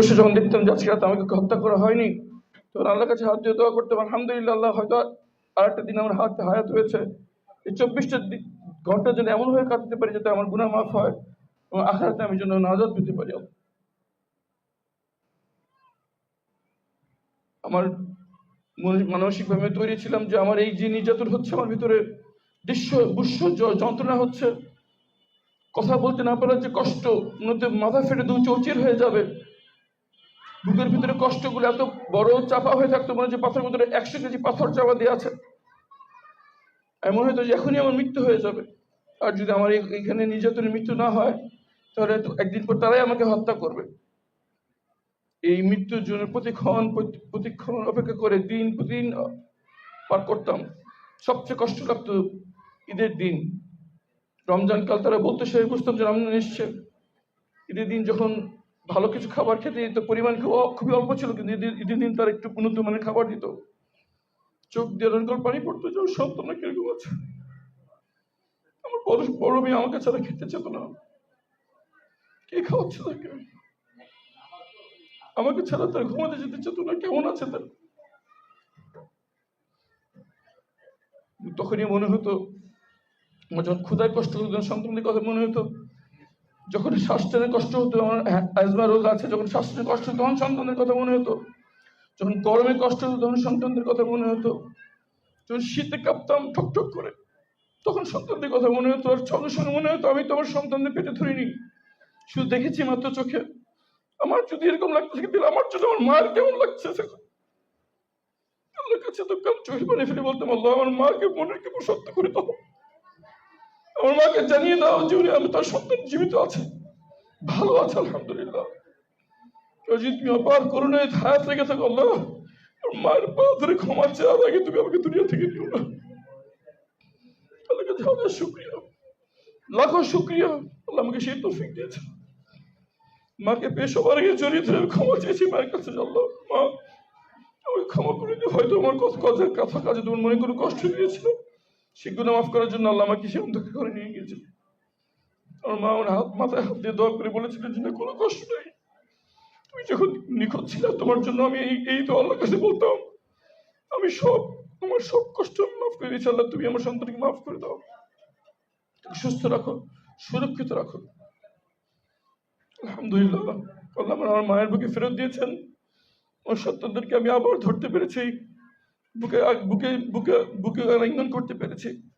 বসে যখন দেখতাম যে আজকে আমাকে হত্যা করা হয়নি, তখন আল্লাহর কাছে হাত দিয়ে দোয়া করতাম, আলহামদুলিল্লাহ, আল্লাহ হয়তো আর একটা দিন আমার হাত হায়াত হয়েছে। এই চব্বিশটা ঘণ্টা যেন এমন হয়ে কাটাতে পারি যাতে আমার গুনাহ মাফ হয় এবং আখারাতে আমি যেন নাজাদ পেতে পারি আমার মানসিক ভাবে তৈরি ছিলাম যে আমার এই যে নির্যাতন হচ্ছে আমার ভিতরে, দৃশ্য বুস্য যন্ত্রণা হচ্ছে। কথা বলতে না পারার যে কষ্ট মাথা ফেটে দু, চৌচির হয়ে যাবে। বুকের ভিতরে কষ্টগুলো এত বড় চাপা হয়ে থাকতো মনে হচ্ছে পাথরের ভিতরে একশো কেজি পাথর চাপা দিয়ে আছে। এমন হয়তো যে এখনই আমার মৃত্যু হয়ে যাবে। আর যদি আমার এই- এখানে নির্যাতনের মৃত্যু না হয়, তাহলে একদিন পর তারাই আমাকে হত্যা করবে। এই মৃত্যুর জন্য প্রতিক্ষণ প্রতি- প্রতিক্ষণ অপেক্ষা করে দিন প্রতিদিন পার করতাম। সবচেয়ে কষ্ট লাগতো ঈদের দিন। রমজান কাল তারা বলতে, সে বুঝতাম যে রমজান এসছে। ঈদের দিন যখন ভালো কিছু খাবার খেতে দিত, পরিমাণ খুবই অল্প ছিল, কিন্তু ঈদের দিন তার একটু উন্নত মানের খাবার দিত। চোখ দিয়ে রঙ্গল পানি পড়তো যে ওর সন্তানরা কীরকম আছে। আমার বড় বড় মেয়ে আমাকে ছাড়া খেতে চেত না। কে খাওয়াচ্ছে তাকে? আমাকে ছাড়া তার ঘুমাতে যেতে চেত না, কেমন আছে তার? তখনই মনে হতো, আমার যখন ক্ষুদায় কষ্ট হতো সন্তানদের কথা মনে হতো যখন টেনে কষ্ট হতো, আমার অ্যাজমা রোগ আছে, যখন টেনে কষ্ট হতো, তখন সন্তানদের কথা মনে হতো। যখন গরমে কষ্ট হতো, তখন সন্তানদের কথা মনে হতো। যখন শীতে কাঁপতাম, ঠক ঠক করে, তখন সন্তানদের কথা মনে হতো। আর সঙ্গে সঙ্গে মনে হতো, আমি তো আমার সন্তানদের পেটে ধরিনি। শুধু দেখেছি মাত্র চোখে। আমার যদি এরকম লাগতে থাকে, তাহলে আমার জন্য আমার মায়ের কেমন লাগছে আল্লাহর কাছে তো কাল চোখে পানি ফেলে বলতাম, আল্লাহ, আমার মাকে মনের কেমন সত্য করে দাও। আমার মাকে জানিয়ে দাও যে উনি আমি তার সন্তান জীবিত আছে। ভালো আছে, আলহামদুলিল্লাহ। যদি তুমি অপার করুণায় হায়াত রেখে থাকো, আল্লাহ। মায়ের পা ধরে ক্ষমা চাওয়ার আগে তুমি আমাকে দুনিয়া থেকে নিও না। আল্লাহ কাছে হাজার শুক্রিয়া। লাখো শুক্রিয়া। আল্লাহ আমাকে সেই তৌফিক দিয়েছে। মাকে পেয়ে সবার আগে জড়িয়ে ধরে ক্ষমা চেয়েছি, মায়ের কাছে আল্লাহ। মা, আমাকে ক্ষমা করে হয়তো আমার কথা কাজে তোমার মনে কোনো কষ্ট দিয়েছিল সেগুলো মাফ করার জন্য আল্লাহ আমাকে সে অন্ধকার করে নিয়ে গিয়েছিল। আমার মা আমার হাত, মাথায় হাত দিয়ে দোয়া করে বলেছিলেন যে, না, কোনো কষ্ট নেই। তুমি যখন নিখোঁজ ছিল, তোমার জন্য আমি এই এই তো আল্লাহর কাছে বলতাম। আমি সব, আমার সব কষ্ট আমি মাফ করে দিয়েছি। আল্লাহ, তুমি আমার সন্তানকে মাফ করে দাও। তুমি সুস্থ রাখো, সুরক্ষিত রাখো। আলহামদুলিল্লাহ, আল্লাহ আমার আমার মায়ের বুকে ফেরত দিয়েছেন। আমার সন্তানদেরকে আমি আবার ধরতে পেরেছি। বুকে বুকে বুকে বুকে আলিঙ্গন করতে পেরেছি।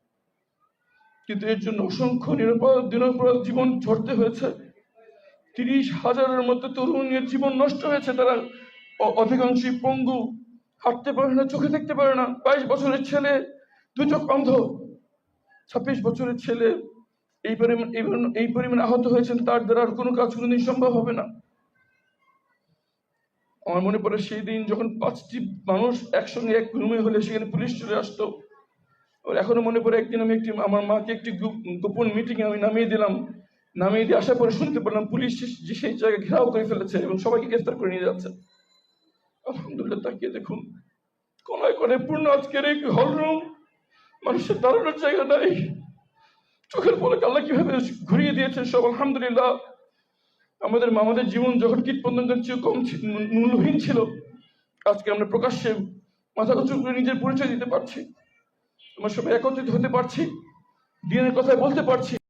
কিন্তু এর জন্য অসংখ্য নিরাপদ দিনপরাধ জীবন ঝরতে হয়েছে। তিরিশ হাজারের মধ্যে তরুণের জীবন নষ্ট হয়েছে। তারা অধিকাংশই পঙ্গু, হাঁটতে পারে না, চোখে দেখতে পারে না। বাইশ বছরের ছেলে দু চোখ অন্ধ ছাব্বিশ বছরের ছেলে এই পরিমাণ- এই পরিমাণ আহত হয়েছেন, তার দ্বারা আর কোনো কাজ কোনোদিন সম্ভব হবে না। আমার মনে পড়ে সেই দিন যখন পাঁচটি মানুষ একসঙ্গে এক রুমে হলে সেখানে পুলিশ চলে আসতো। আর এখনও মনে পড়ে একদিন আমি একটি আমার মাকে একটি গোপন মিটিং আমি নামিয়ে দিলাম। নামিয়ে দিয়ে আসার পরে শুনতে পারলাম পুলিশ যে সেই জায়গায় ঘেরাও করে ফেলেছে এবং সবাইকে গ্রেফতার করে নিয়ে যাচ্ছে। আলহামদুলিল্লাহ, তাকিয়ে দেখুন। কোনায় কোনায় পূর্ণ আজকের এই হল রুম মানুষের দাঁড়ানোর জায়গা নাই। চোখের পরে আল্লাহ কীভাবে ঘুরিয়ে দিয়েছে সব, আলহামদুলিল্লাহ। আমাদের আমাদের জীবন যখন কীট পতঙ্গের চেয়ে কম মূল্যহীন ছিল, আজকে আমরা প্রকাশ্যে মাথা উঁচু করে নিজের পরিচয় দিতে পারছি। আমরা সবাই একত্রিত হতে পারছি। দিনের কথায় বলতে পারছি।